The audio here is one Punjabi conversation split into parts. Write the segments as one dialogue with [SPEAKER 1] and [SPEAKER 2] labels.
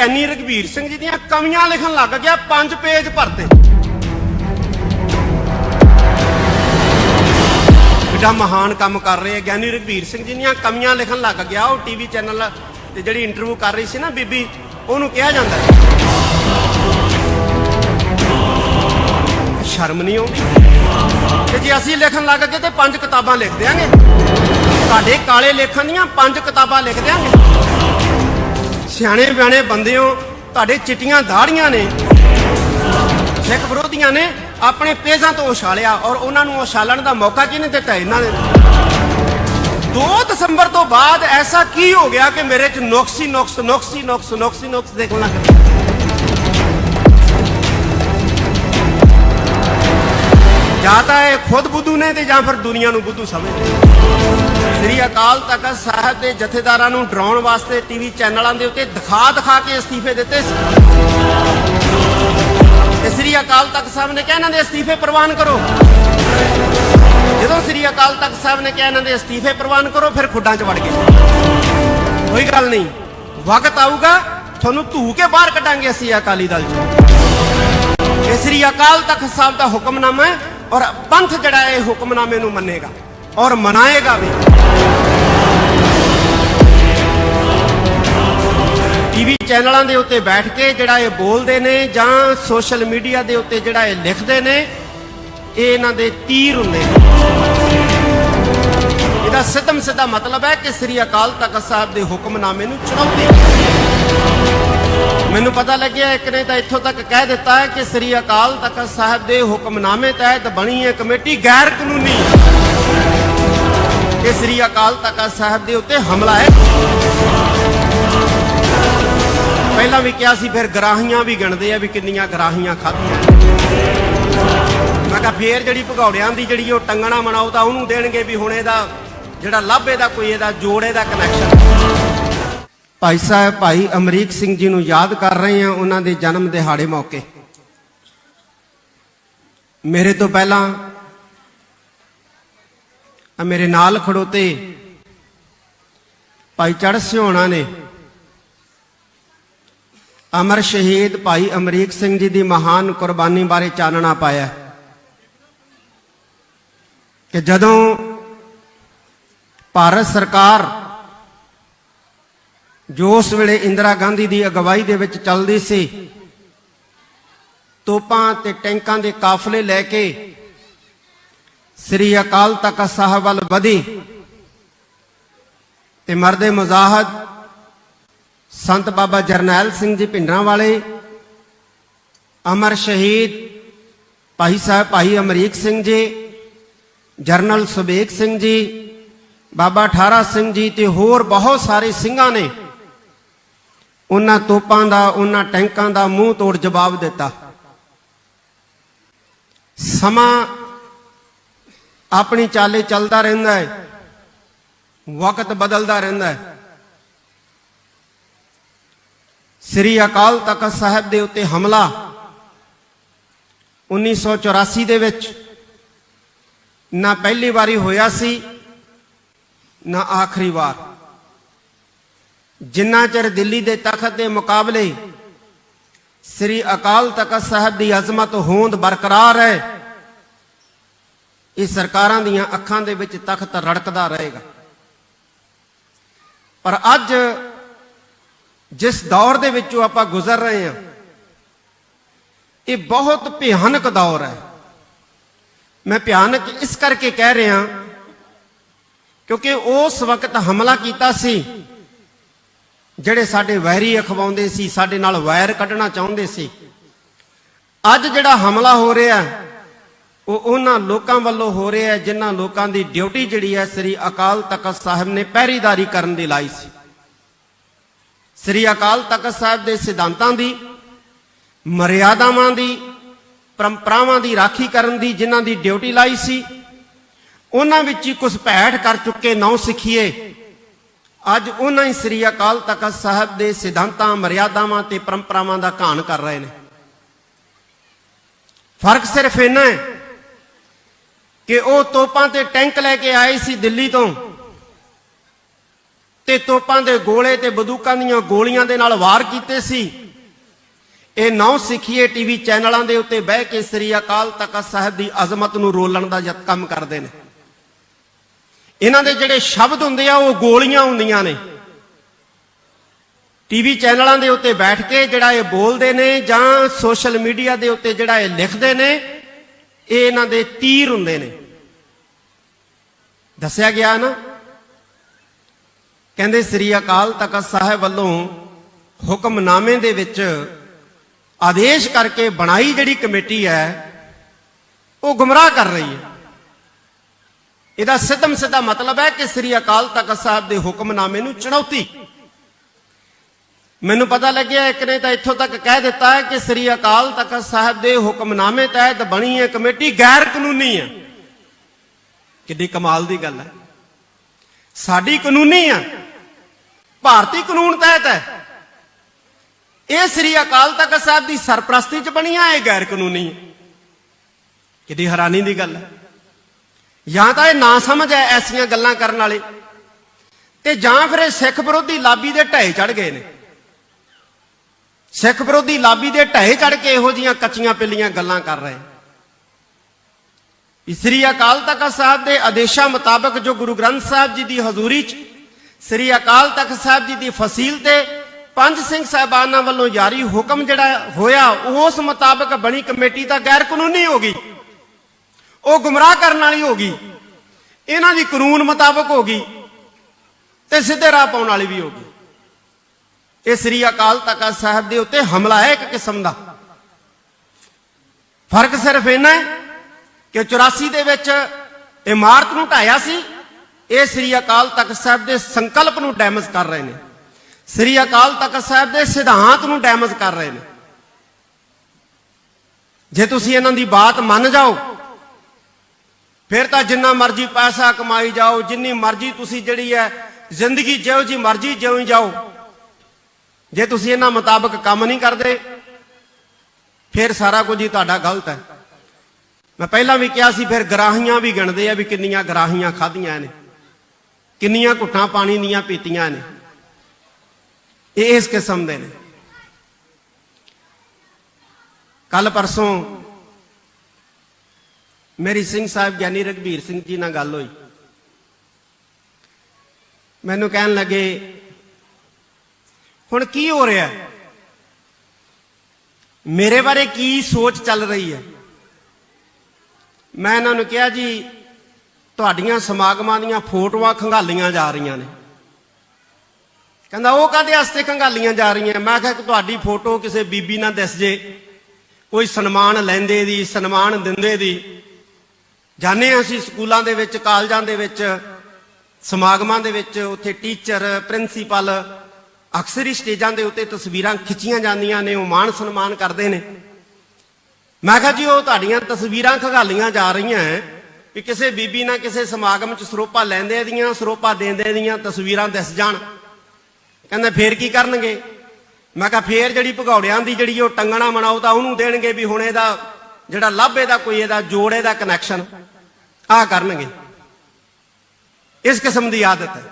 [SPEAKER 1] ਗਿਆਨੀ ਰਘਬੀਰ ਸਿੰਘ ਜੀ ਦੀਆਂ ਕਵੀਆਂ ਲਿਖਣ ਲੱਗ ਗਿਆ ਪੰਜ ਪੇਜ ਭਰਤੇ। ਕਿੱਡਾ ਮਹਾਨ ਕੰਮ ਕਰ ਰਹੇ ਆ ਗਿਆਨੀ ਰਘਬੀਰ ਸਿੰਘ ਜੀ ਦੀਆਂ ਕਵੀਆਂ ਲਿਖਣ ਲੱਗ ਗਿਆ। ਉਹ ਟੀਵੀ ਚੈਨਲ ਤੇ ਜਿਹੜੀ ਇੰਟਰਵਿਊ ਕਰ ਰਹੀ ਸੀ ਨਾ ਬੀਬੀ, ਉਹਨੂੰ ਕਿਹਾ ਜਾਂਦਾ ਸ਼ਰਮ ਨਹੀਂ ਆਉਂਦੀ? ਤੇ ਜੇ ਅਸੀਂ ਲਿਖਣ ਲੱਗ ਗਏ ਤੇ ਪੰਜ ਕਿਤਾਬਾਂ ਲਿਖ ਦਿਆਂਗੇ। ਤੁਹਾਡੇ ਕਾਲੇ ਲੇਖਾਂ ਦੀਆਂ ਪੰਜ ਕਿਤਾਬਾਂ ਲਿਖ ਦਿਆਂਗੇ। ਸਿਆਣੇ ਬਿਆਣੇ ਬੰਦਿਓ, ਤੁਹਾਡੇ ਚਿੱਟੀਆਂ ਦਾੜੀਆਂ ਨੇ। ਸਿੱਖ ਵਿਰੋਧੀਆਂ ਨੇ ਆਪਣੇ ਪੇਜਾਂ ਤੋਂ ਉਛਾਲਿਆ ਔਰ ਉਹਨਾਂ ਨੂੰ ਉਛਾਲਣ ਦਾ ਮੌਕਾ ਕਿਹਨੇ ਦਿੱਤਾ ਇਹਨਾਂ ਨੇ? 2 ਦਸੰਬਰ ਤੋਂ ਬਾਅਦ ਐਸਾ ਕੀ ਹੋ ਗਿਆ ਕਿ ਮੇਰੇ ਚ ਨੁਕਸ ਹੀ ਨੁਕਸ, ਨੁਕਸੀ ਨੁਕਸ ਨੁਕਸੀ ਨੁਕਸ ਦੇਖਣ ਲੱਗ ਜਾਂ ਤਾਂ ਇਹ ਖੁਦ ਬੁੱਧੂ ਨੇ ਤੇ ਜਾਂ ਫਿਰ ਦੁਨੀਆ ਨੂੰ ਬੁੱਧੂ ਸਮਝਦੇ ਸ੍ਰੀ ਅਕਾਲ ਤਖਤ ਸਾਹਿਬ ਦੇ ਜਥੇਦਾਰਾਂ ਨੂੰ ਡਰਾਉਣ ਵਾਸਤੇ ਟੀਵੀ ਚੈਨਲਾਂ ਦੇ ਉੱਤੇ ਦਿਖਾ ਦਿਖਾ ਕੇ ਅਸਤੀਫੇ ਦਿੱਤੇ ਸੀ। ਸ੍ਰੀ ਅਕਾਲ ਤਖਤ ਸਾਹਿਬ ਨੇ ਕਿਹਾ ਇਹਨਾਂ ਦੇ ਅਸਤੀਫੇ ਪ੍ਰਵਾਨ ਕਰੋ। ਜਦੋਂ ਸ੍ਰੀ ਅਕਾਲ ਤਖਤ ਸਾਹਿਬ ਨੇ ਕਿਹਾ ਇਹਨਾਂ ਦੇ ਅਸਤੀਫੇ ਪ੍ਰਵਾਨ ਕਰੋ, ਫਿਰ ਖੁੱਡਾਂ 'ਚ ਵੜ ਗਏ। ਕੋਈ ਗੱਲ ਨਹੀਂ, ਵਕਤ ਆਊਗਾ, ਤੁਹਾਨੂੰ ਧੂ ਕੇ ਬਾਹਰ ਕੱਢਾਂਗੇ ਅਸੀਂ ਅਕਾਲੀ ਦਲ 'ਚ। ਸ੍ਰੀ ਅਕਾਲ ਤਖਤ ਸਾਹਿਬ ਦਾ ਹੁਕਮਨਾਮਾ ਹੈ ਔਰ ਪੰਥ ਜਿਹੜਾ ਇਹ ਹੁਕਮਨਾਮੇ ਨੂੰ ਮੰਨੇਗਾ ਔਰ ਮਨਾਏਗਾ ਵੀ। ਟੀਵੀ ਚੈਨਲਾਂ ਦੇ ਉੱਤੇ ਬੈਠ ਕੇ ਜਿਹੜਾ ਇਹ ਬੋਲਦੇ ਨੇ ਜਾਂ ਸੋਸ਼ਲ ਮੀਡੀਆ ਦੇ ਉੱਤੇ ਜਿਹੜਾ ਇਹ ਲਿਖਦੇ ਨੇ, ਇਹ ਇਹਨਾਂ ਦੇ ਤੀਰ ਹੁੰਦੇ ਨੇ। ਇਹਦਾ ਸਿੱਧਮ ਸਿੱਧਾ ਮਤਲਬ ਹੈ ਕਿ ਸ੍ਰੀ ਅਕਾਲ ਤਖਤ ਸਾਹਿਬ ਦੇ ਹੁਕਮਨਾਮੇ ਨੂੰ ਚੁਣੌਤੀ। ਮੈਨੂੰ ਪਤਾ ਲੱਗਿਆ ਇੱਕ ਨੇ ਤਾਂ ਇੱਥੋਂ ਤੱਕ ਕਹਿ ਦਿੱਤਾ ਹੈ ਕਿ ਸ੍ਰੀ ਅਕਾਲ ਤਖਤ ਸਾਹਿਬ ਦੇ ਹੁਕਮਨਾਮੇ ਤਹਿਤ ਬਣੀ ਹੈ ਕਮੇਟੀ ਗੈਰ ਕਾਨੂੰਨੀ ਇਹ ਸ੍ਰੀ ਅਕਾਲ ਤਖਤ ਸਾਹਿਬ ਦੇ ਉੱਤੇ ਹਮਲਾ ਹੈ। ਪਹਿਲਾਂ ਵੀ ਕਿਹਾ ਸੀ, ਫਿਰ ਗਰਾਹੀਆਂ ਵੀ ਗਿਣਦੇ ਆ ਵੀ ਕਿੰਨੀਆਂ ਗਰਾਹੀਆਂ ਖਾਧੀਆਂ। ਮੈਂ ਕਿਹਾ ਫੇਰ ਜਿਹੜੀ ਭਗੌੜਿਆਂ ਦੀ ਜਿਹੜੀ ਉਹ ਟੰਗਣਾ ਮਨਾਓ ਤਾਂ ਉਹਨੂੰ ਦੇਣਗੇ ਵੀ ਹੁਣ ਇਹਦਾ ਜਿਹੜਾ ਲੱਭ ਦਾ ਕੋਈ ਇਹਦਾ ਜੋੜੇ ਦਾ ਕਨੈਕਸ਼ਨ ਭਾਈ ਸਾਹਿਬ, ਭਾਈ ਅਮਰੀਕ ਸਿੰਘ ਜੀ ਨੂੰ ਯਾਦ ਕਰ ਰਹੇ ਹਾਂ ਉਹਨਾਂ ਦੇ ਜਨਮ ਦਿਹਾੜੇ ਮੌਕੇ। ਮੇਰੇ ਤੋਂ ਪਹਿਲਾਂ ਮੇਰੇ ਨਾਲ ਖੜੋਤੇ ਭਾਈ ਚੜ੍ਹ ਸਿਉਣਾ ਨੇ, ਅਮਰ ਸ਼ਹੀਦ ਭਾਈ ਅਮਰੀਕ ਸਿੰਘ ਜੀ ਦੀ ਮਹਾਨ ਕੁਰਬਾਨੀ ਬਾਰੇ ਚਾਨਣਾ ਪਾਇਆ। ਕਿ ਜਦੋਂ ਭਾਰਤ ਸਰਕਾਰ ਜੋ ਉਸ ਵੇਲੇ ਇੰਦਰਾ ਗਾਂਧੀ ਦੀ ਅਗਵਾਈ ਦੇ ਵਿੱਚ ਚੱਲਦੀ ਸੀ, ਤੋਪਾਂ ਤੇ ਟੈਂਕਾਂ ਦੇ ਕਾਫਲੇ ਲੈ ਕੇ ਸ੍ਰੀ ਅਕਾਲ ਤਖਤ ਸਾਹਿਬ ਵੱਲ ਵਧੀ ਤੇ ਮਰਦੇ ਮੁਜ਼ਾਹਦ ਸੰਤ ਬਾਬਾ ਜਰਨੈਲ ਸਿੰਘ ਜੀ ਭਿੰਡਰਾਂ ਵਾਲੇ, ਅਮਰ ਸ਼ਹੀਦ ਭਾਈ ਸਾਹਿਬ ਭਾਈ ਅਮਰੀਕ ਸਿੰਘ ਜੀ, ਜਰਨਲ ਸੁਬੇਕ ਸਿੰਘ ਜੀ, ਬਾਬਾ ਠਾਰਾ ਸਿੰਘ ਜੀ ਤੇ ਹੋਰ ਬਹੁਤ ਸਾਰੇ ਸਿੰਘਾਂ ਨੇ ਉਹਨਾਂ ਤੋਪਾਂ ਦਾ, ਉਹਨਾਂ ਟੈਂਕਾਂ ਦਾ ਮੂੰਹ ਤੋੜ ਜਵਾਬ ਦਿੱਤਾ। ਸਮਾਂ ਆਪਣੀ ਚਾਲੇ ਚੱਲਦਾ ਰਹਿੰਦਾ ਹੈ। ਵਕਤ ਬਦਲਦਾ ਰਹਿੰਦਾ ਹੈ। ਸ੍ਰੀ ਅਕਾਲ ਤਖਤ ਸਾਹਿਬ ਦੇ ਉੱਤੇ ਹਮਲਾ 1984 ਦੇ ਵਿੱਚ। ਨਾ ਪਹਿਲੀ ਵਾਰੀ ਹੋਇਆ ਸੀ, ਨਾ ਆਖਰੀ ਵਾਰ। ਜਿੰਨਾ ਚਿਰ ਦਿੱਲੀ ਦੇ ਤਖਤ ਦੇ ਮੁਕਾਬਲੇ ਸ੍ਰੀ ਅਕਾਲ ਤਖਤ ਸਾਹਿਬ ਦੀ ਅਜ਼ਮਤ ਹੋਂਦ ਬਰਕਰਾਰ ਹੈ, ਇਹ ਸਰਕਾਰਾਂ ਦੀਆਂ ਅੱਖਾਂ ਦੇ ਵਿੱਚ ਤਖਤ ਰੜਕਦਾ ਰਹੇਗਾ। ਪਰ ਅੱਜ ਜਿਸ ਦੌਰ ਦੇ ਵਿੱਚੋਂ ਆਪਾਂ ਗੁਜ਼ਰ ਰਹੇ ਹਾਂ, ਇਹ ਬਹੁਤ ਭਿਆਨਕ ਦੌਰ ਹੈ। ਮੈਂ ਭਿਆਨਕ ਇਸ ਕਰਕੇ ਕਹਿ ਰਿਹਾ ਕਿਉਂਕਿ ਉਸ ਵਕਤ ਹਮਲਾ ਕੀਤਾ ਸੀ ਜਿਹੜੇ ਸਾਡੇ ਵੈਰੀ ਅਖਵਾਉਂਦੇ ਸੀ, ਸਾਡੇ ਨਾਲ ਵੈਰ ਕੱਢਣਾ ਚਾਹੁੰਦੇ ਸੀ। ਅੱਜ ਜਿਹੜਾ ਹਮਲਾ ਹੋ ਰਿਹਾ ਉਹ ਉਹਨਾਂ ਲੋਕਾਂ ਵੱਲੋਂ ਹੋ ਰਿਹਾ ਜਿਨ੍ਹਾਂ ਲੋਕਾਂ ਦੀ ਡਿਊਟੀ ਜਿਹੜੀ ਹੈ, ਸ੍ਰੀ ਅਕਾਲ ਤਖਤ ਸਾਹਿਬ ਨੇ ਪਹਿਰੀਦਾਰੀ ਕਰਨ ਦੀ ਲਾਈ ਸੀ। ਸ੍ਰੀ ਅਕਾਲ ਤਖਤ ਸਾਹਿਬ ਦੇ ਸਿਧਾਂਤਾਂ ਦੀ, ਮਰਿਆਦਾਵਾਂ ਦੀ, ਪਰੰਪਰਾਵਾਂ ਦੀ ਰਾਖੀ ਕਰਨ ਦੀ ਜਿਨ੍ਹਾਂ ਦੀ ਡਿਊਟੀ ਲਾਈ ਸੀ, ਉਹਨਾਂ ਵਿੱਚ ਹੀ ਘੁਸਪੈਠ ਕਰ ਚੁੱਕੇ ਨੌ ਸਿੱਖੀਏ। ਅੱਜ ਉਹਨਾਂ ਹੀ ਸ੍ਰੀ ਅਕਾਲ ਤਖਤ ਸਾਹਿਬ ਦੇ ਸਿਧਾਂਤਾਂ, ਮਰਿਆਦਾਵਾਂ ਤੇ ਪਰੰਪਰਾਵਾਂ ਦਾ ਘਾਣ ਕਰ ਰਹੇ ਨੇ। ਫ਼ਰਕ ਸਿਰਫ ਇੰਨਾ ਹੈ ਕਿ ਉਹ ਤੋਪਾਂ ਤੇ ਟੈਂਕ ਲੈ ਕੇ ਆਏ ਸੀ ਦਿੱਲੀ ਤੋਂ ਤੇ ਤੋਪਾਂ ਦੇ ਗੋਲੇ ਤੇ ਬੰਦੂਕਾਂ ਦੀਆਂ ਗੋਲੀਆਂ ਦੇ ਨਾਲ ਵਾਰ ਕੀਤੇ ਸੀ। ਇਹ ਨੌ ਸਿੱਖੀਏ ਟੀਵੀ ਚੈਨਲਾਂ ਦੇ ਉੱਤੇ ਬਹਿ ਕੇ ਸ੍ਰੀ ਅਕਾਲ ਤਖਤ ਸਾਹਿਬ ਦੀ ਅਜ਼ਮਤ ਨੂੰ ਰੋਲਣ ਦਾ ਯਤ ਕੰਮ ਕਰਦੇ ਨੇ। ਇਹਨਾਂ ਦੇ ਜਿਹੜੇ ਸ਼ਬਦ ਹੁੰਦੇ ਆ, ਉਹ ਗੋਲੀਆਂ ਹੁੰਦੀਆਂ ਨੇ। ਟੀਵੀ ਚੈਨਲਾਂ ਦੇ ਉੱਤੇ ਬੈਠ ਕੇ ਜਿਹੜਾ ਇਹ ਬੋਲਦੇ ਨੇ ਜਾਂ ਸੋਸ਼ਲ ਮੀਡੀਆ ਦੇ ਉੱਤੇ ਜਿਹੜਾ ਇਹ ਲਿਖਦੇ ਨੇ, ਇਹ ਇਹਨਾਂ ਦੇ ਤੀਰ ਹੁੰਦੇ ਨੇ। ਦੱਸਿਆ ਗਿਆ ਨਾ, ਕਹਿੰਦੇ ਸ੍ਰੀ ਅਕਾਲ ਤਖਤ ਸਾਹਿਬ ਵੱਲੋਂ ਹੁਕਮਨਾਮੇ ਦੇ ਵਿੱਚ ਆਦੇਸ਼ ਕਰਕੇ ਬਣਾਈ ਜਿਹੜੀ ਕਮੇਟੀ ਹੈ, ਉਹ ਗੁੰਮਰਾਹ ਕਰ ਰਹੀ ਹੈ। ਇਹਦਾ ਸਿੱਧਮ ਸਿੱਧਾ ਮਤਲਬ ਹੈ ਕਿ ਸ੍ਰੀ ਅਕਾਲ ਤਖਤ ਸਾਹਿਬ ਦੇ ਹੁਕਮਨਾਮੇ ਨੂੰ ਚੁਣੌਤੀ। ਮੈਨੂੰ ਪਤਾ ਲੱਗਿਆ ਇੱਕ ਨੇ ਤਾਂ ਇੱਥੋਂ ਤੱਕ ਕਹਿ ਦਿੱਤਾ ਹੈ ਕਿ ਸ੍ਰੀ ਅਕਾਲ ਤਖਤ ਸਾਹਿਬ ਦੇ ਹੁਕਮਨਾਮੇ ਤਹਿਤ ਬਣੀ ਹੈ ਕਮੇਟੀ ਗੈਰ ਕਾਨੂੰਨੀ ਹੈ। ਕਿੱਡੀ ਕਮਾਲ ਦੀ ਗੱਲ ਹੈ। ਸਾਡੀ ਕਾਨੂੰਨੀ ਆ ਭਾਰਤੀ ਕਾਨੂੰਨ ਤਹਿਤ ਹੈ। ਇਹ ਸ੍ਰੀ ਅਕਾਲ ਤਖਤ ਸਾਹਿਬ ਦੀ ਸਰਪ੍ਰਸਤੀ ਚ ਬਣੀਆਂ ਇਹ ਗੈਰ ਕਾਨੂੰਨੀ ਹੈ। ਕਿੱਡੀ ਹੈਰਾਨੀ ਦੀ ਗੱਲ ਹੈ। ਜਾਂ ਤਾਂ ਇਹ ਨਾ ਸਮਝ ਹੈ ਐਸੀਆਂ ਗੱਲਾਂ ਕਰਨ ਵਾਲੇ। ਤੇ ਜਾਂ ਫਿਰ ਇਹ ਸਿੱਖ ਵਿਰੋਧੀ ਲਾਬੀ ਦੇ ਢਹਿ ਚੜ ਗਏ ਨੇ। ਸਿੱਖ ਵਿਰੋਧੀ ਲਾਬੀ ਦੇ ਢਹਿ ਚੜ ਕੇ ਇਹੋ ਜੀਆਂ ਕੱਚੀਆਂ ਪਿੱਲੀਆਂ ਗੱਲਾਂ ਕਰ ਰਹੇ। ਸ੍ਰੀ ਅਕਾਲ ਤਖਤ ਸਾਹਿਬ ਦੇ ਆਦੇਸ਼ਾਂ ਮੁਤਾਬਕ ਜੋ ਗੁਰੂ ਗ੍ਰੰਥ ਸਾਹਿਬ ਜੀ ਦੀ ਹਜ਼ੂਰੀ 'ਚ, ਸ੍ਰੀ ਅਕਾਲ ਤਖਤ ਸਾਹਿਬ ਜੀ ਦੀ ਫਸੀਲ ਤੇ ਪੰਜ ਸਿੰਘ ਸਾਹਿਬਾਨਾਂ ਵੱਲੋਂ ਜਾਰੀ ਹੁਕਮ ਜਿਹੜਾ ਹੋਇਆ, ਉਸ ਮੁਤਾਬਕ ਬਣੀ ਕਮੇਟੀ ਤਾਂ ਗੈਰ ਕਾਨੂੰਨੀ ਹੋ ਗਈ। ਉਹ ਗੁੰਮਰਾਹ ਕਰਨ ਵਾਲੀ ਹੋ ਗਈ। ਇਹਨਾਂ ਦੀ ਕਾਨੂੰਨ ਮੁਤਾਬਕ ਹੋ ਗਈ ਤੇ ਸਿੱਧੇ ਰਾਹ ਪਾਉਣ ਵਾਲੀ ਵੀ ਹੋ ਗਈ। ਇਹ ਸ੍ਰੀ ਅਕਾਲ ਤਖਤ ਸਾਹਿਬ ਦੇ ਉੱਤੇ ਹਮਲਾ ਹੈ ਇੱਕ ਕਿਸਮ ਦਾ। ਫ਼ਰਕ ਸਿਰਫ ਇੰਨਾ ਹੈ ਕਿ 84 ਦੇ ਵਿੱਚ ਇਮਾਰਤ ਨੂੰ ਢਾਇਆ ਸੀ, ਇਹ ਸ੍ਰੀ ਅਕਾਲ ਤਖਤ ਸਾਹਿਬ ਦੇ ਸੰਕਲਪ ਨੂੰ ਡੈਮੇਜ ਕਰ ਰਹੇ ਨੇ। ਸ੍ਰੀ ਅਕਾਲ ਤਖਤ ਸਾਹਿਬ ਦੇ ਸਿਧਾਂਤ ਨੂੰ ਡੈਮੇਜ ਕਰ ਰਹੇ ਨੇ। ਜੇ ਤੁਸੀਂ ਇਹਨਾਂ ਦੀ ਬਾਤ ਮੰਨ ਜਾਓ ਫਿਰ ਤਾਂ ਜਿੰਨਾ ਮਰਜ਼ੀ ਪੈਸਾ ਕਮਾਈ ਜਾਓ, ਜਿੰਨੀ ਮਰਜ਼ੀ ਤੁਸੀਂ ਜਿਹੜੀ ਹੈ ਜ਼ਿੰਦਗੀ ਜਿਉਂ ਜੀ ਮਰਜ਼ੀ ਜਿਉਂ ਜਾਓ। ਜੇ ਤੁਸੀਂ ਇਹਨਾਂ ਮੁਤਾਬਕ ਕੰਮ ਨਹੀਂ ਕਰਦੇ, ਫਿਰ ਸਾਰਾ ਕੁਝ ਹੀ ਤੁਹਾਡਾ ਗਲਤ ਹੈ। ਮੈਂ ਪਹਿਲਾਂ ਵੀ ਕਿਹਾ ਸੀ, ਫਿਰ ਗਰਾਹੀਆਂ ਵੀ ਗਿਣਦੇ ਆ ਵੀ ਕਿੰਨੀਆਂ ਗਰਾਹੀਆਂ ਖਾਧੀਆਂ ਨੇ, ਕਿੰਨੀਆਂ ਘੁੱਟਾਂ ਪਾਣੀ ਦੀਆਂ ਪੀਤੀਆਂ ਨੇ। ਇਹ ਇਸ ਕਿਸਮ ਦੇ ਨੇ। ਕੱਲ ਪਰਸੋਂ ਮੇਰੀ ਸਿੰਘ ਸਾਹਿਬ ਗਿਆਨੀ ਰਗਵੀਰ ਸਿੰਘ ਜੀ ਨਾਲ ਗੱਲ ਹੋਈ। ਮੈਨੂੰ ਕਹਿਣ ਲੱਗੇ, ਹੁਣ ਕੀ ਹੋ ਰਿਹਾ ਮੇਰੇ ਬਾਰੇ ਕੀ ਸੋਚ ਚੱਲ ਰਹੀ ਹੈ? ਮੈਂ ਇਹਨਾਂ ਨੂੰ ਕਿਹਾ, ਜੀ, ਤੁਹਾਡੀਆਂ ਸਮਾਗਮਾਂ ਦੀਆਂ ਫੋਟੋਆਂ ਖੰਗਾਲੀਆਂ ਜਾ ਰਹੀਆਂ ਨੇ। ਕਹਿੰਦਾ, ਉਹ ਕਾਹਦੇ ਵਾਸਤੇ ਖੰਗਾਲੀਆਂ ਜਾ ਰਹੀਆਂ? ਮੈਂ ਕਿਹਾ, ਕਿ ਤੁਹਾਡੀ ਫੋਟੋ ਕਿਸੇ ਬੀਬੀ ਨਾਲ ਦਿਸ ਜੇ, ਕੋਈ ਸਨਮਾਨ ਲੈਂਦੇ ਦੀ, ਸਨਮਾਨ ਦਿੰਦੇ ਦੀ। ਜਾਣੇ ਹਾਂ ਅਸੀਂ ਸਕੂਲਾਂ ਦੇ ਵਿੱਚ, ਕਾਲਜਾਂ ਦੇ ਵਿੱਚ, ਸਮਾਗਮਾਂ ਦੇ ਵਿੱਚ, ਉੱਥੇ ਟੀਚਰ, ਪ੍ਰਿੰਸੀਪਲ ਅਕਸਰ ਹੀ ਸਟੇਜਾਂ ਦੇ ਉੱਤੇ ਤਸਵੀਰਾਂ ਖਿੱਚੀਆਂ ਜਾਂਦੀਆਂ ਨੇ, ਉਹ ਮਾਣ ਸਨਮਾਨ ਕਰਦੇ ਨੇ। ਮੈਂ ਕਿਹਾ ਜੀ, ਉਹ ਤੁਹਾਡੀਆਂ ਤਸਵੀਰਾਂ ਖਗਾਲੀਆਂ ਜਾ ਰਹੀਆਂ ਹੈ ਵੀ ਕਿਸੇ ਬੀਬੀ ਨਾਲ ਕਿਸੇ ਸਮਾਗਮ 'ਚ ਸਰੋਪਾ ਲੈਂਦੇ ਦੀਆਂ, ਸਰੋਪਾ ਦੇਂਦੇ ਦੀਆਂ ਤਸਵੀਰਾਂ ਦਿਸ ਜਾਣ। ਕਹਿੰਦਾ ਫੇਰ ਕੀ ਕਰਨਗੇ? ਮੈਂ ਕਿਹਾ ਫੇਰ ਜਿਹੜੀ ਭਗੌੜਿਆਂ ਦੀ ਜਿਹੜੀ ਉਹ ਟੰਗਣਾ ਮਨਾਓ ਤਾਂ ਉਹਨੂੰ ਦੇਣਗੇ ਵੀ ਹੁਣ ਇਹਦਾ ਜਿਹੜਾ ਲੱਭ, ਇਹਦਾ ਕੋਈ ਇਹਦਾ ਜੋੜੇ ਦਾ ਕਨੈਕਸ਼ਨ ਆ ਕਰਨਗੇ। ਇਸ ਕਿਸਮ ਦੀ ਆਦਤ ਹੈ।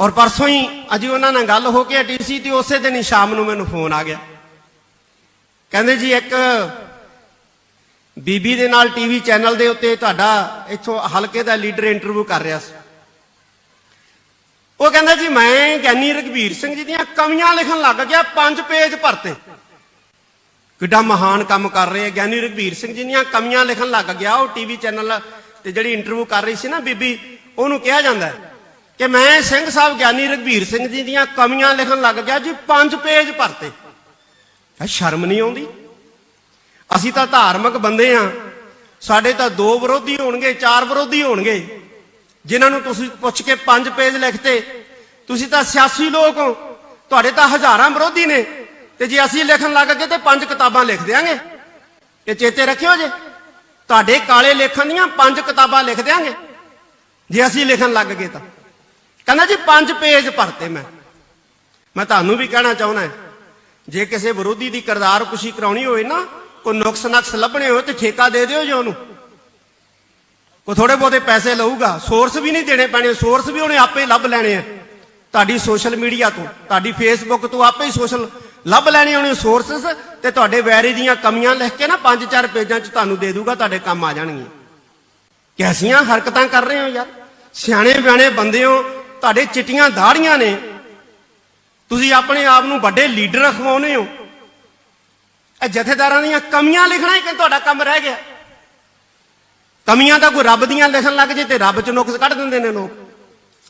[SPEAKER 1] ਔਰ ਪਰਸੋਂ ਹੀ ਅਜੀ ਉਹਨਾਂ ਨਾਲ ਗੱਲ ਹੋ ਕੇ ਹਟੀ ਤੇ ਉਸੇ ਦਿਨ ਹੀ ਸ਼ਾਮ ਨੂੰ ਮੈਨੂੰ ਫੋਨ ਆ ਗਿਆ। ਕਹਿੰਦੇ ਜੀ ਇੱਕ ਬੀਬੀ ਦੇ ਨਾਲ ਟੀਵੀ ਚੈਨਲ ਦੇ ਉੱਤੇ ਤੁਹਾਡਾ ਇੱਥੋਂ ਹਲਕੇ ਦਾ ਲੀਡਰ ਇੰਟਰਵਿਊ ਕਰ ਰਿਹਾ ਸੀ। ਉਹ ਕਹਿੰਦਾ ਜੀ ਮੈਂ ਗਿਆਨੀ ਰਘਬੀਰ ਸਿੰਘ ਜੀ ਦੀਆਂ ਕਵੀਆਂ ਲਿਖਣ ਲੱਗ ਗਿਆ, ਪੰਜ ਪੇਜ ਭਰਤੇ। ਕਿੱਡਾ ਮਹਾਨ ਕੰਮ ਕਰ ਰਹੇ ਆ। ਗਿਆਨੀ ਰਘਬੀਰ ਸਿੰਘ ਜੀ ਦੀਆਂ ਕਮੀਆਂ ਲਿਖਣ ਲੱਗ ਗਿਆ ਉਹ ਟੀਵੀ ਚੈਨਲ ਤੇ ਜਿਹੜੀ ਇੰਟਰਵਿਊ ਕਰ ਰਹੀ ਸੀ ਨਾ ਬੀਬੀ, ਉਹਨੂੰ ਕਿਹਾ ਜਾਂਦਾ ਕਿ ਮੈਂ ਸਿੰਘ ਸਾਹਿਬ, ਗਿਆਨੀ ਰਘਬੀਰ ਸਿੰਘ ਜੀ ਦੀਆਂ ਕਮੀਆਂ ਲਿਖਣ ਲੱਗ ਗਿਆ ਜੀ, ਪੰਜ ਪੇਜ ਭਰਤੇ। ਇਹ ਸ਼ਰਮ ਨਹੀਂ ਆਉਂਦੀ? ਅਸੀਂ ਤਾਂ ਧਾਰਮਿਕ ਬੰਦੇ ਆ ਸਾਡੇ ਤਾਂ ਦੋ ਵਿਰੋਧੀ ਹੋਣਗੇ, ਚਾਰ ਵਿਰੋਧੀ ਹੋਣਗੇ। ਜਿਨ੍ਹਾਂ ਨੂੰ ਤੁਸੀਂ ਪੁੱਛ ਕੇ ਪੰਜ ਪੇਜ ਲਿਖਤੇ, ਤੁਸੀਂ ਤਾਂ ਸਿਆਸੀ ਲੋਕ ਹੋ। ਤੁਹਾਡੇ ਤਾਂ ਹਜ਼ਾਰਾਂ ਵਿਰੋਧੀ ਨੇ। ਤੇ ਜੇ ਅਸੀਂ ਲਿਖਣ ਲੱਗ ਗਏ ਤੇ ਪੰਜ ਕਿਤਾਬਾਂ ਲਿਖ ਦਿਆਂਗੇ। ਇਹ ਚੇਤੇ ਰੱਖਿਓ ਜੇ, ਤੁਹਾਡੇ ਕਾਲੇ ਲੇਖਣ ਦੀਆਂ ਪੰਜ ਕਿਤਾਬਾਂ ਲਿਖ ਦਿਆਂਗੇ। ਜੇ ਅਸੀਂ ਲਿਖਣ ਲੱਗ ਗਏ ਤਾਂ। ਕਹਿੰਦਾ ਜੀ, ਪੰਜ ਪੇਜ ਭਰਤੇ ਮੈਂ। ਮੈਂ ਤੁਹਾਨੂੰ ਵੀ ਕਹਿਣਾ ਚਾਹੁੰਦਾ ਜੇ ਕਿਸੇ ਵਿਰੋਧੀ ਦੀ ਕਰਦਾਰ ਕੁਸ਼ੀ ਕਰਾਉਣੀ ਹੋਵੇ ਨਾ, ਕੋਈ ਨੁਕਸ ਨਕਸ ਲੱਭਣੇ ਹੋਏ ਤੇ ਠੇਕਾ ਦੇ ਦਿਓ ਜੀ ਉਹਨੂੰ। ਕੋ ਥੋੜੇ ਬਹੁਤੇ ਪੈਸੇ ਲਊਗਾ ਸੋਰਸ ਵੀ ਨਹੀਂ ਦੇਣੇ ਪੈਣੇ ਸੋਰਸ ਵੀ ਉਹਨੇ ਆਪੇ ਲੱਭ ਲੈਣੇ ਆ। ਤੁਹਾਡੀ ਸੋਸ਼ਲ ਮੀਡੀਆ ਤੋਂ, ਤੁਹਾਡੀ ਫੇਸਬੁੱਕ ਤੋਂ ਆਪੇ ਹੀ ਸੋਸ਼ਲ ਲੱਭ ਲੈਣੇ ਉਹਨੇ ਸੋਰਸਸ ਤੇ ਤੁਹਾਡੇ ਵੈਰੀ ਦੀਆਂ ਕਮੀਆਂ ਲਿਖ ਕੇ ਨਾ ਪੰਜ ਚਾਰ ਪੇਜਾਂ 'ਚ ਤੁਹਾਨੂੰ ਦੇ ਦੂਗਾ, ਤੁਹਾਡੇ ਕੰਮ ਆ ਜਾਣਗੀਆਂ ਕੈਸੀਆਂ ਹਰਕਤਾਂ ਕਰ ਰਹੇ ਹੋ ਯਾਰ। ਸਿਆਣੇ ਬਿਆਣੇ ਬੰਦੇ ਹੋ, ਤੁਹਾਡੇ ਚਿੱਟੀਆਂ ਦਾੜੀਆਂ ਨੇ। ਤੁਸੀਂ ਆਪਣੇ ਆਪ ਨੂੰ ਵੱਡੇ ਲੀਡਰ ਅਖਵਾਉਨੇ ਹੋ। ਇਹ ਜਥੇਦਾਰਾਂ ਦੀਆਂ ਕਮੀਆਂ ਲਿਖਣਾ ਹੀ ਕਿ ਤੁਹਾਡਾ ਕੰਮ ਰਹਿ ਗਿਆ। ਕਮੀਆਂ ਤਾਂ ਕੋਈ ਰੱਬ ਦੀਆਂ ਲਿਖਣ ਲੱਗ ਜੇ ਤੇ ਰੱਬ ਚ ਨੁਕਸ ਕੱਢ ਦਿੰਦੇ ਨੇ ਲੋਕ।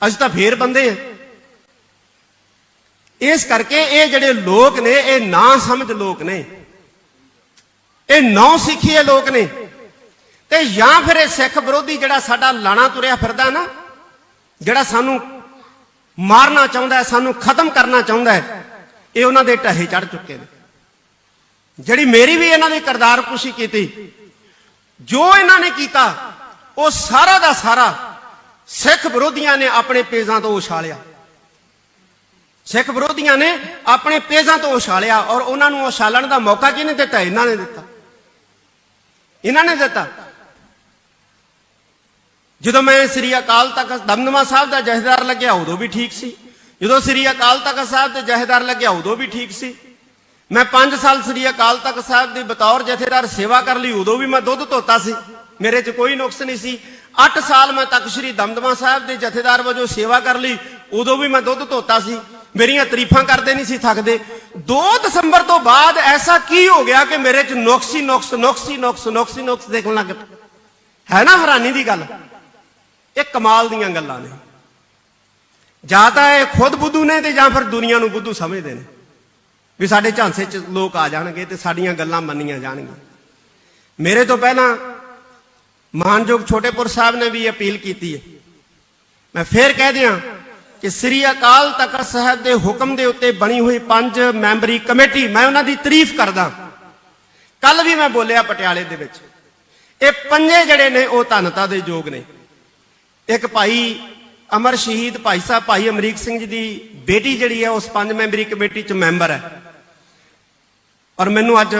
[SPEAKER 1] ਅਸੀਂ ਤਾਂ ਫੇਰ ਬੰਦੇ ਆ ਇਸ ਕਰਕੇ ਇਹ ਜਿਹੜੇ ਲੋਕ ਨੇ, ਇਹ ਨਾ ਸਮਝ ਲੋਕ ਨੇ। ਇਹ ਨੌ ਸਿੱਖੀਏ ਲੋਕ ਨੇ। ਤੇ ਜਾਂ ਫਿਰ ਇਹ ਸਿੱਖ ਵਿਰੋਧੀ ਜਿਹੜਾ ਸਾਡਾ ਲਾਣਾ ਤੁਰਿਆ ਫਿਰਦਾ ਨਾ, ਜਿਹੜਾ ਸਾਨੂੰ ਮਾਰਨਾ ਚਾਹੁੰਦਾ ਹੈ, ਸਾਨੂੰ ਖਤਮ ਕਰਨਾ ਚਾਹੁੰਦਾ ਹੈ, ਇਹ ਉਹਨਾਂ ਦੇ ਢਹੇ ਚੜ ਚੁੱਕੇ ਨੇ। ਜਿਹੜੀ ਮੇਰੀ ਵੀ ਇਹਨਾਂ ਨੇ ਕਰਦਾਰ ਕੁਸ਼ੀ ਕੀਤੀ, ਜੋ ਇਹਨਾਂ ਨੇ ਕੀਤਾ, ਉਹ ਸਾਰਾ ਦਾ ਸਾਰਾ ਸਿੱਖ ਵਿਰੋਧੀਆਂ ਨੇ ਆਪਣੇ ਪੇਜਾਂ ਤੋਂ ਉਛਾਲਿਆ। ਸਿੱਖ ਵਿਰੋਧੀਆਂ ਨੇ ਆਪਣੇ ਪੇਜਾਂ ਤੋਂ ਉਛਾਲਿਆ ਔਰ ਉਹਨਾਂ ਨੂੰ ਉਛਾਲਣ ਦਾ ਮੌਕਾ ਕਿਹਨੇ ਦਿੱਤਾ? ਇਹਨਾਂ ਨੇ ਦਿੱਤਾ। ਇਹਨਾਂ ਨੇ ਦਿੱਤਾ। ਜਦੋਂ ਮੈਂ ਸ੍ਰੀ ਅਕਾਲ ਤਖਤ ਦਮਦਮਾ ਸਾਹਿਬ ਦਾ ਜਹੇਦਾਰ ਲੱਗਿਆ, ਉਦੋਂ ਵੀ ਠੀਕ ਸੀ। ਜਦੋਂ ਸ੍ਰੀ ਅਕਾਲ ਤਖਤ ਸਾਹਿਬ ਦੇ ਜਹੇਦਾਰ ਲੱਗਿਆ, ਉਦੋਂ ਵੀ ਠੀਕ ਸੀ। ਮੈਂ 5 ਸਾਲ ਸ੍ਰੀ ਅਕਾਲ ਤਖਤ ਸਾਹਿਬ ਦੀ ਬਤੌਰ ਜਥੇਦਾਰ ਸੇਵਾ ਕਰ ਲਈ, ਉਦੋਂ ਵੀ ਮੈਂ ਦੁੱਧ ਧੋਤਾ ਸੀ। ਮੇਰੇ 'ਚ ਕੋਈ ਨੁਕਸ ਨਹੀਂ ਸੀ। 8 ਸਾਲ ਮੈਂ ਤੱਕ ਸ੍ਰੀ ਦਮਦਮਾ ਸਾਹਿਬ ਦੇ ਜਥੇਦਾਰ ਵਜੋਂ ਸੇਵਾ ਕਰ ਲਈ, ਉਦੋਂ ਵੀ ਮੈਂ ਦੁੱਧ ਧੋਤਾ ਸੀ। ਮੇਰੀਆਂ ਤਾਰੀਫਾਂ ਕਰਦੇ ਨਹੀਂ ਸੀ ਥੱਕਦੇ। 2 ਦਸੰਬਰ ਤੋਂ ਬਾਅਦ ਐਸਾ ਕੀ ਹੋ ਗਿਆ ਕਿ ਮੇਰੇ 'ਚ ਨੁਕਸੀ ਨੁਕਸ ਨੁਕਸੀ ਨੁਕਸ ਨੁਕਸੀ ਨੁਕਸ ਦੇਖਣ ਲੱਗ ਪਏ। ਹੈ ਨਾ ਹੈਰਾਨੀ ਦੀ ਗੱਲ? ਇਹ ਕਮਾਲ ਦੀਆਂ ਗੱਲਾਂ ਨੇ। ਜਾਂ ਤਾਂ ਇਹ ਖੁਦ ਬੁੱਧੂ ਨੇ ਤੇ ਜਾਂ ਫਿਰ ਦੁਨੀਆ ਨੂੰ ਬੁੱਧੂ ਸਮਝਦੇ ਨੇ। ਵੀ ਸਾਡੇ ਝਾਂਸੇ 'ਚ ਲੋਕ ਆ ਜਾਣਗੇ ਤੇ ਸਾਡੀਆਂ ਗੱਲਾਂ ਮੰਨੀਆਂ ਜਾਣਗੀਆਂ। ਮੇਰੇ ਤੋਂ ਪਹਿਲਾਂ ਮਾਨਯੋਗ ਛੋਟੇਪੁਰ ਸਾਹਿਬ ਨੇ ਵੀ ਅਪੀਲ ਕੀਤੀ ਹੈ। ਮੈਂ ਫੇਰ ਕਹਿ ਦਿਆਂ ਕਿ ਸ੍ਰੀ ਅਕਾਲ ਤਖਤ ਸਾਹਿਬ ਦੇ ਹੁਕਮ ਦੇ ਉੱਤੇ ਬਣੀ ਹੋਈ ਪੰਜ ਮੈਂਬਰੀ ਕਮੇਟੀ, ਮੈਂ ਉਹਨਾਂ ਦੀ ਤਾਰੀਫ ਕਰਦਾ ਕੱਲ ਵੀ ਮੈਂ ਬੋਲਿਆ ਪਟਿਆਲੇ ਦੇ ਵਿੱਚ। ਇਹ ਪੰਜੇ ਜਿਹੜੇ ਨੇ, ਉਹ ਧੰਨਤਾ ਦੇ ਯੋਗ ਨੇ। ਇੱਕ ਭਾਈ ਅਮਰ ਸ਼ਹੀਦ ਭਾਈ ਸਾਹਿਬ, ਭਾਈ ਅਮਰੀਕ ਸਿੰਘ ਜੀ ਦੀ ਬੇਟੀ ਜਿਹੜੀ ਹੈ, ਉਸ ਪੰਜ ਮੈਂਬਰੀ ਕਮੇਟੀ ਚ ਮੈਂਬਰ ਹੈ। ਔਰ ਮੈਨੂੰ ਅੱਜ